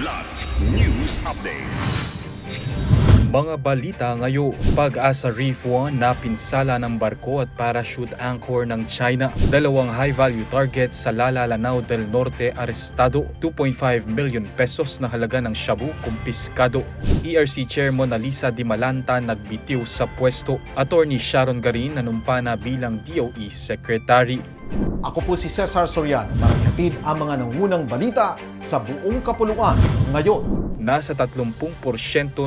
Kidlat News Updates. Mga balita ngayon, pag-asa Reef 1 na pinsala ng barko at parachute anchor ng China. Dalawang high-value targets sa Lala Lanao del Norte arestado. 2.5 million pesos na halaga ng shabu kumpiskado. ERC Chair Mona Lisa Di Malanta nagbitiw sa pwesto. Attorney Sharon Garin nanumpa na bilang DOE Secretary. Ako po si Cesar Soriano para hatid ang mga nangunang balita sa buong kapuluan ngayon. Nasa 30%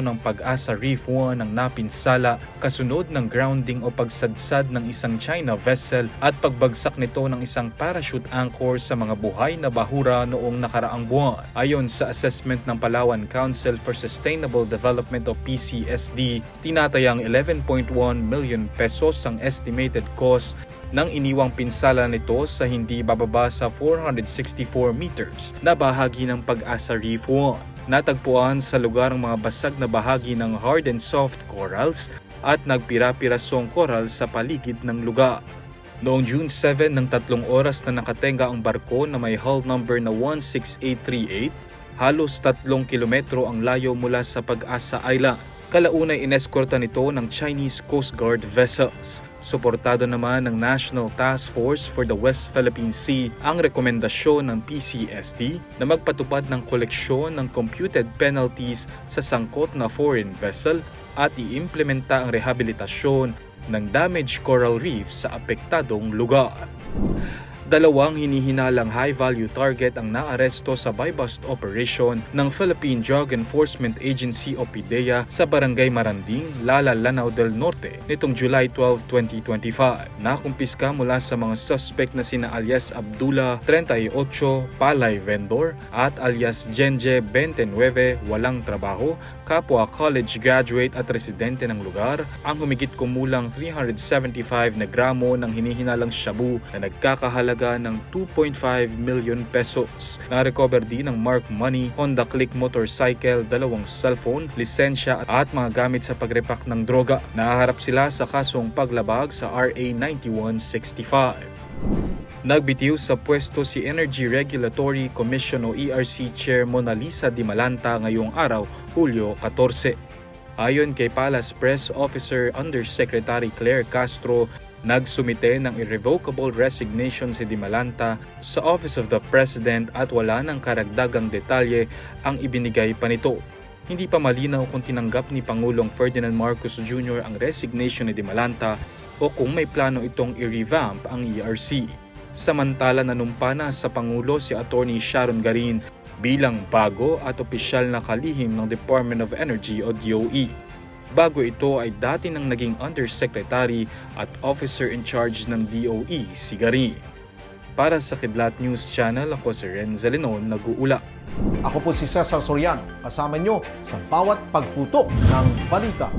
ng pag-asa Reef 1 ang napinsala kasunod ng grounding o pagsadsad ng isang China vessel at pagbagsak nito ng isang parachute anchor sa mga buhay na bahura noong nakaraang buwan. Ayon sa assessment ng Palawan Council for Sustainable Development o PCSD, tinatayang 11.1 million pesos ang estimated cost ng iniwang pinsala nito sa hindi bababa sa 464 meters na bahagi ng pag-asa Reef 1. Natagpuan sa lugar ang mga basag na bahagi ng hard and soft corals at nagpira-pirasong coral sa paligid ng lugar. Noong June 7 ng tatlong oras na nakatenga ang barko na may hull number na 16838, halos tatlong kilometro ang layo mula sa Pag-asa Island. Kalaunay ineskorta nito ng Chinese Coast Guard vessels. Suportado naman ng National Task Force for the West Philippine Sea ang rekomendasyon ng PCSD na magpatupad ng koleksyon ng computed penalties sa sangkot na foreign vessel at iimplementa ang rehabilitasyon ng damaged coral reefs sa apektadong lugar. Dalawang hinihinalang high-value target ang naaresto sa buy-bust operation ng Philippine Drug Enforcement Agency o PIDEA sa Barangay Maranding, Lala, Lanao del Norte nitong July 12, 2025. Nakumpiska mula sa mga suspect na sina alias Abdullah 38, Palay Vendor at alias Genje 29, walang trabaho, kapwa college graduate at residente ng lugar, ang humigit kumulang 375 na gramo ng hinihinalang shabu na nagkakahalaga ng 2.5 million pesos. Na-recover din ng mark money, Honda Click motorcycle, dalawang cellphone, lisensya at mga gamit sa pagrepak ng droga. Nahaharap sila sa kasong paglabag sa RA 9165. Nagbitiw sa pwesto si Energy Regulatory Commission o ERC Chair Mona Lisa Di Malanta ngayong araw, Hulyo 14. Ayon kay Palace Press Officer Undersecretary Claire Castro, nagsumite ng irrevocable resignation si Di Malanta sa Office of the President at wala ng karagdagang detalye ang ibinigay pa nito. Hindi pa malinaw kung tinanggap ni Pangulong Ferdinand Marcos Jr. ang resignation ni Di Malanta o kung may plano itong i-revamp ang ERC. Samantala nanumpa na sa Pangulo si Attorney Sharon Garin bilang bago at opisyal na kalihim ng Department of Energy o DOE. Bago ito ay dati nang naging Undersecretary at Officer in Charge ng DOE si Garin. Para sa Kidlat News Channel, ako si Renza Lenon, nag-uula. Ako po si Cesar Soriano, kasama nyo sa bawat pagputok ng balita.